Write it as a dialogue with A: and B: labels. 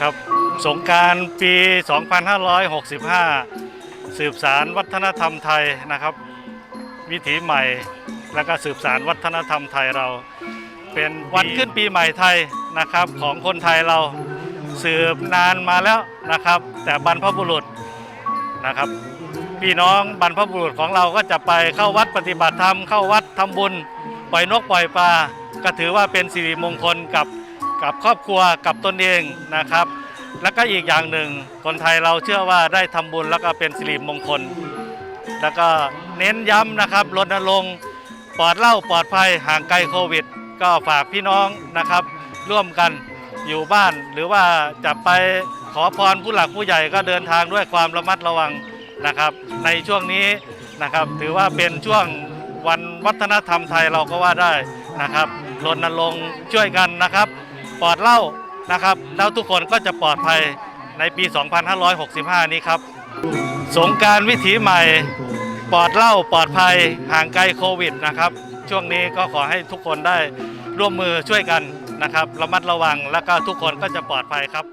A: ครับสงการปี 2565 สืบสารวัฒนธรรมไทยนะครับ วิถีใหม่แล้วก็สืบสารวัฒนธรรมไทยเรา เป็นวันขึ้นปีใหม่ไทยนะครับของคนไทยเราสืบนานมาแล้วนะครับ แต่บรรพบุรุษนะครับ พี่น้องบรรพบุรุษของเราก็จะไปเข้าวัดปฏิบัติธรรมเข้าวัดทำบุญปล่อยนกปล่อยปลาก็ถือว่าเป็นสิริมงคลกับ กับครอบครัวกับตนเองนะครับ แล้วก็อีกอย่างหนึ่งคนไทยเราเชื่อว่าได้ทำบุญแล้วก็เป็นสิริมงคล แล้วก็เน้นย้ำนะครับรณรงค์ปลอดเหล้าปลอดภัยห่างไกลโควิด ก็ฝากพี่น้องนะครับ ร่วมกันอยู่บ้านหรือว่าจะไปขอพรผู้หลักผู้ใหญ่ก็เดินทางด้วยความระมัดระวังนะครับ ในช่วงนี้นะครับถือว่าเป็นช่วงวันวัฒนธรรมไทยเราก็ว่าได้นะครับรณรงค์ช่วยกันนะครับ ปลอดเหล้านะครับ แล้วทุกคนก็จะปลอดภัยในปี 2565 นี้ครับ สงการวิถีใหม่ปลอดเหล้าปลอดภัยห่างไกลโควิดนะครับ ช่วงนี้ก็ขอให้ทุกคนได้ร่วมมือช่วยกันนะครับ ระมัดระวังแล้วก็ทุกคนก็จะปลอดภัยครับ